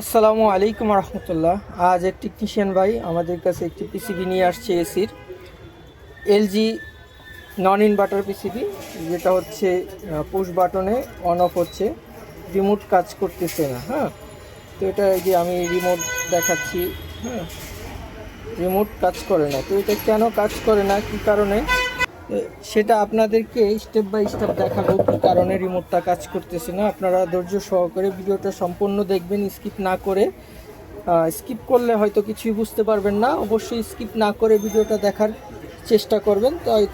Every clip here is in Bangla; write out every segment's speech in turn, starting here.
আসসালামু আলাইকুম রহমতুল্লাহ। আজ এক টেকনিশিয়ান ভাই আমাদের কাছে একটি পিসিবি নিয়ে আসছে এসির। এলজি নন ইনভার্টার পিসিবি, যেটা হচ্ছে পুশ বাটনে অন অফ হচ্ছে রিমোট কাজ করতেছে না হ্যাঁ? তো এটা যে আমি রিমোট দেখাচ্ছি হ্যাঁ? রিমোট কাজ করে না। তো এটা কেন কাজ করে না? কী কারণে? সেটা আপনাদেরকে স্টেপ বাই স্টেপ দেখাবো, কী কারণে রিমোটটা কাজ করতেছে না। আপনারা ধৈর্য সহকারে ভিডিওটা সম্পূর্ণ দেখবেন স্কিপ না করে। স্কিপ করলে হয়তো কিছুই বুঝতে পারবেন না। অবশ্যই স্কিপ না করে ভিডিওটা দেখার চেষ্টা করবেন। তাই,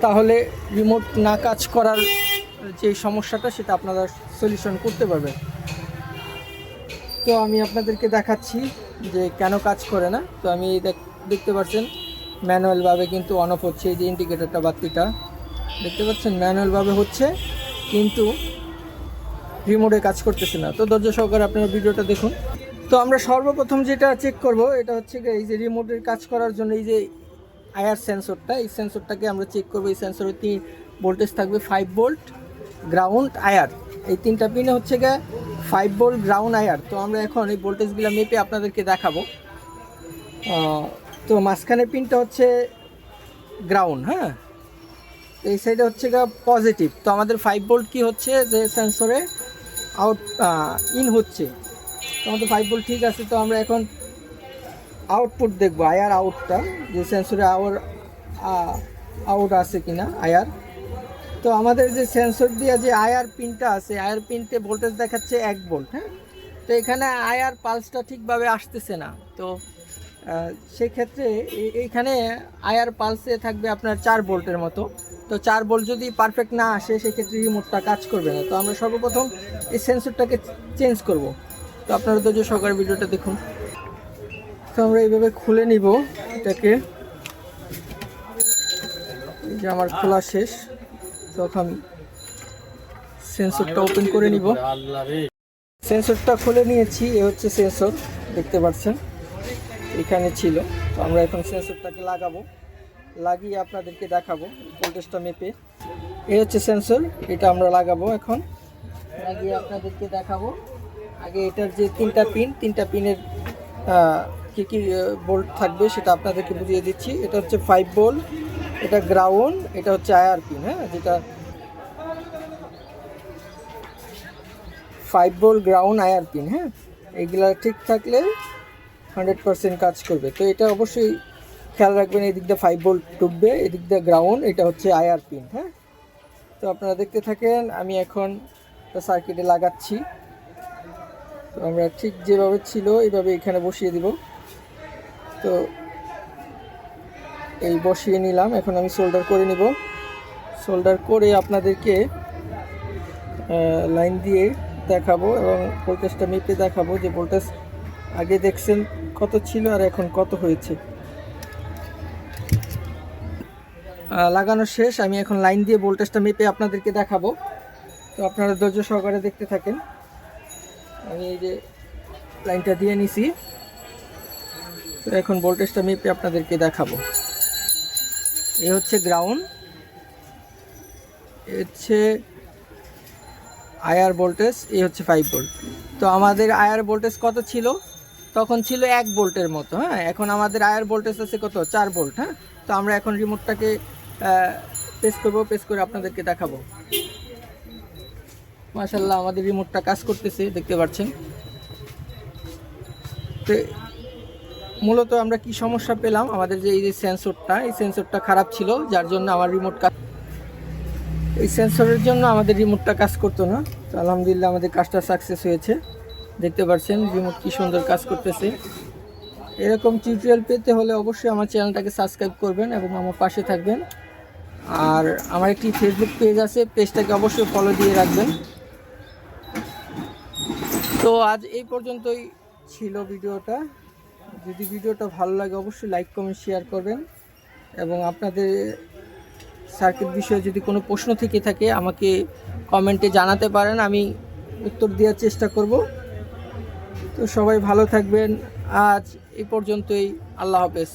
তাহলে রিমোট না কাজ করার যে সমস্যাটা, সেটা আপনারা সলিউশন করতে পারবেন। তো আমি আপনাদেরকে দেখাচ্ছি যে কেন কাজ করে না। তো আমি দেখ- দেখতে পাচ্ছেন ম্যানুয়ালভাবে কিন্তু অন অফ হচ্ছে এই যে ইন্ডিকেটরটা বাতিটা। দেখতে পাচ্ছেন, ম্যানুয়ালভাবে হচ্ছে, কিন্তু রিমোটে কাজ করতেছে না। তো ধৈর্য সহকারে আপনারা ভিডিওটা দেখুন। তো আমরা সর্বপ্রথম যেটা চেক করব, এটা হচ্ছে এই যে রিমোটের কাজ করার জন্য এই যে আয়ার সেন্সরটা, এই সেন্সরটাকে আমরা চেক করব। এই সেন্সরে তিন ভোল্টেজ থাকবে ফাইভ ভোল্ট গ্রাউন্ড আয়ার। এই তিনটা পিনে হচ্ছে গিয়ে ফাইভ ভোল্ট গ্রাউন্ড আয়ার। তো আমরা এখন এই ভোল্টেজগুলো মেপে আপনাদেরকে দেখাবো। তো মাঝখানে পিনটা হচ্ছে গ্রাউন্ড হ্যাঁ? এই সাইডে হচ্ছে গা পজিটিভ তো আমাদের ফাইভ ভোল্ট কি হচ্ছে? যে সেন্সরে আউট ইন হচ্ছে। তো আমাদের ফাইভ ভোল্ট ঠিক আছে, তো আমরা এখন আউটপুট দেখব আয়ার আউটটা যে সেন্সরে আওয়ার আউট আছে কি না আয়ার তো আমাদের যে সেন্সর দিয়ে যে আয়ার পিনটা আছে আয়ার পিনতে ভোল্টেজ দেখাচ্ছে এক ভোল্ট হ্যাঁ? তো এখানে আয়ার পালসটা ঠিকভাবে আসতেছে না। তো সেক্ষেত্রে এইখানে আয়ার পালসে থাকবে আপনার চার ভোল্টের মতো। তো চার বোল্ট যদি পারফেক্ট না আসে সেক্ষেত্রে রিমোটটা কাজ করবে না। তো আমরা সর্বপ্রথম এই সেন্সরটাকে চেঞ্জ করব। তো আপনারা ধৈর্য সহকারে ভিডিওটা দেখুন। তো আমরা এইভাবে খুলে নিব এটাকে। যে আমার খোলা শেষ। তখন সেন্সরটা ওপেন করে নিব। সেন্সরটা খুলে নিয়েছি এ হচ্ছে সেন্সর দেখতে পাচ্ছেন। এখানে ছিল। তো আমরা এখন সেন্সরটাকে লাগাবো। লাগিয়ে আপনাদেরকে দেখাবো ভোল্টেজটা মেপে। এই হচ্ছে সেন্সর এটা আমরা লাগাবো এখন। লাগিয়ে আপনাদেরকে দেখাবো। আগে এটার যে তিনটা পিন তিনটা পিনের কী কী বোল্ট থাকবে সেটা আপনাদেরকে বুঝিয়ে দিচ্ছি। এটা হচ্ছে ফাইভ বোল্ট এটা গ্রাউন্ড এটা হচ্ছে আয়ার পিন হ্যাঁ যেটা ফাইভ বোল গ্রাউন্ড আয়ার পিন হ্যাঁ। এইগুলা ঠিক থাকলে হান্ড্রেড পার্সেন্ট কাজ করবে। তো এটা অবশ্যই খেয়াল রাখবেন, এই দিক দিয়ে ফাইভ বোল্ট ডুববে এদিক দিয়ে গ্রাউন্ড এটা হচ্ছে আয়ার পিন হ্যাঁ? তো আপনারা দেখতে থাকেন, আমি এখন সার্কিটে লাগাচ্ছি। তো আমরা ঠিক যেভাবে ছিল এইভাবে এখানে বসিয়ে দিব। তো এই বসিয়ে নিলাম, এখন আমি সোল্ডার করে নিব। সোল্ডার করে আপনাদেরকে লাইন দিয়ে দেখাবো এবং ভোল্টেজটা মেপে দেখাবো যে ভোল্টেজ আগে দেখছেন কত ছিল আর এখন কত হয়েছে? লাগানো শেষ। আমি এখন লাইন দিয়ে ভোল্টেজটা মেপে আপনাদেরকে দেখাবো। তো আপনারা ধৈর্য সহকারে দেখতে থাকেন। আমি এই যে লাইনটা দিয়ে নিছি। তো এখন ভোল্টেজটা মেপে আপনাদেরকে দেখাবো। এ হচ্ছে গ্রাউন্ড এ হচ্ছে আয়ার ভোল্টেজ এ হচ্ছে ফাইভ ভোল্ট তো আমাদের আয়ার ভোল্টেজ কত ছিল? তখন ছিল এক ভোল্টের মতো হ্যাঁ? এখন আমাদের আয়ার ভোল্টেজ আছে কত? চার ভোল্ট হ্যাঁ? তো আমরা এখন রিমোটটাকে প্রেস করব প্রেস করে আপনাদেরকে দেখাবো। মাশাল্লাহ আমাদের রিমোটটা কাজ করতেছে, দেখতে পাচ্ছেন। তো মূলত আমরা কি সমস্যা পেলাম? আমাদের যে এই যে সেন্সরটা এই সেন্সরটা খারাপ ছিল, যার জন্য আমার রিমোট কাজ এই সেন্সরের জন্য আমাদের রিমোটটা কাজ করতো না। তো আলহামদুলিল্লাহ, আমাদের কাজটা সাকসেস হয়েছে। দেখতে পাচ্ছেন রিমোট কি সুন্দর কাজ করতেছে। এরকম টিউটোরিয়াল পেতে হলে অবশ্যই আমার চ্যানেলটাকে সাবস্ক্রাইব করবেন এবং আমার পাশে থাকবেন। আর আমার একটি ফেসবুক পেজ আছে পেজটাকে অবশ্যই ফলো দিয়ে রাখবেন। তো আজ এই পর্যন্তই ছিল ভিডিওটা। যদি ভিডিওটা ভালো লাগে অবশ্যই লাইক কমেন্ট শেয়ার করবেন। এবং আপনাদের সার্কিট বিষয়ে যদি কোনো প্রশ্ন থেকে থাকে, আমাকে কমেন্টে জানাতে পারেন, আমি উত্তর দেওয়ার চেষ্টা করব। তো সবাই ভালো থাকবেন। আজ এই পর্যন্তই। আল্লাহ হাফেজ।